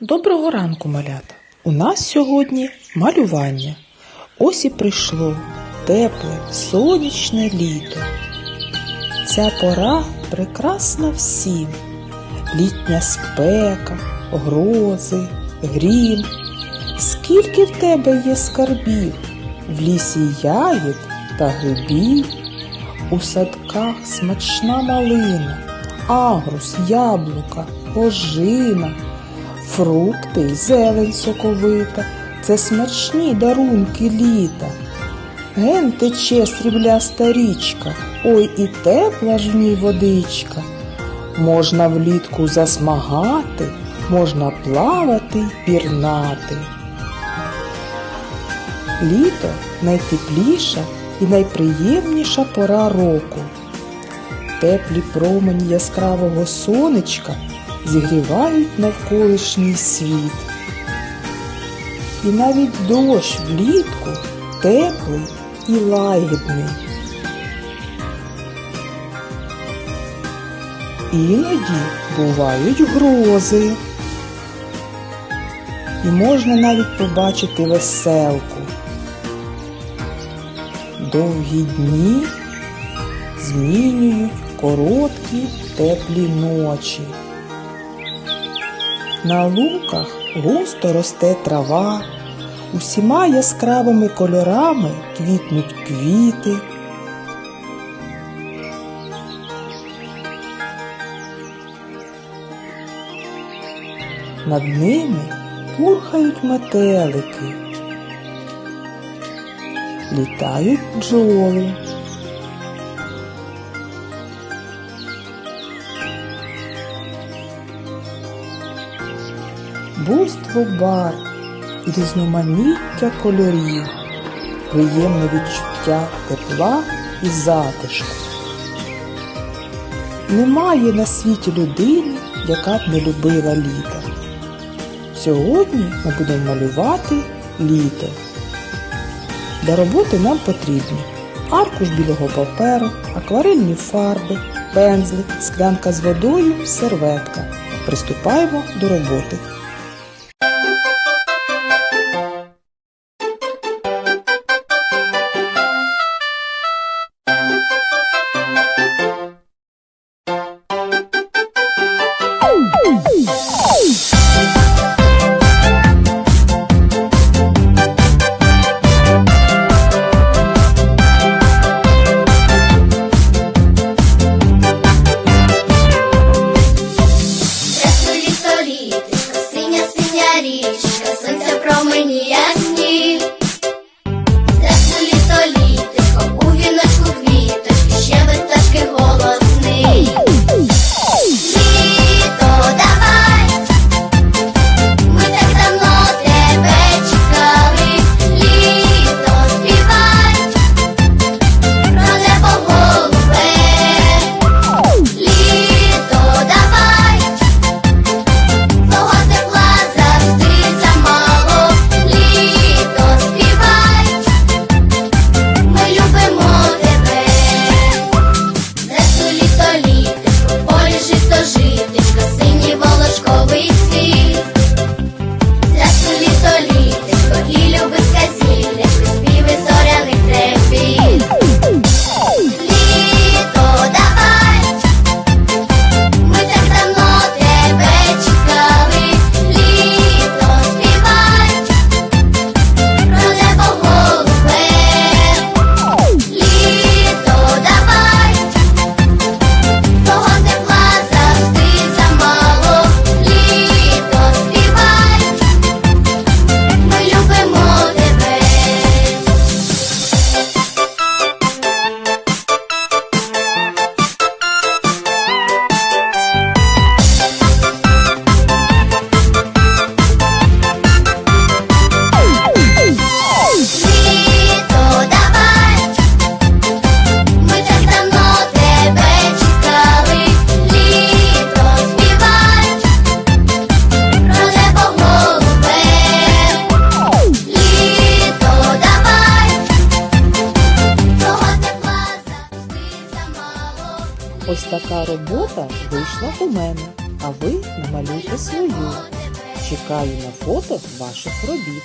Доброго ранку, малята! У нас сьогодні малювання. Ось і прийшло тепле, сонячне літо. Ця пора прекрасна всім. Літня спека, грози, грім. Скільки в тебе є скарбів, в лісі ягід та грибів, у садках смачна малина, агрус, яблука, ожина. Фрукти й зелень соковита це смачні дарунки літа. Ген тече срібляста річка, ой і тепла ж в ній водичка. Можна влітку засмагати, можна плавати й пірнати. Літо найтепліша і найприємніша пора року. Теплі промені яскравого сонечка зігрівають навколишній світ. І навіть дощ влітку теплий і лагідний. Іноді бувають грози. І можна навіть побачити веселку. Довгі дні змінюють короткі теплі ночі. На луках густо росте трава, усіма яскравими кольорами квітнуть квіти. Над ними пурхають метелики, літають бджоли. Буйство бар і різноманіття кольорів, приємне відчуття тепла і затишку. Немає на світі людини, яка б не любила літо. Сьогодні ми будемо малювати літо. Для роботи нам потрібні аркуш білого паперу, акварельні фарби, пензлик, склянка з водою, серветка. Приступаємо до роботи. Синя Ось така робота вийшла у мене, а ви намалюйте свою. Чекаю на фото ваших робіт.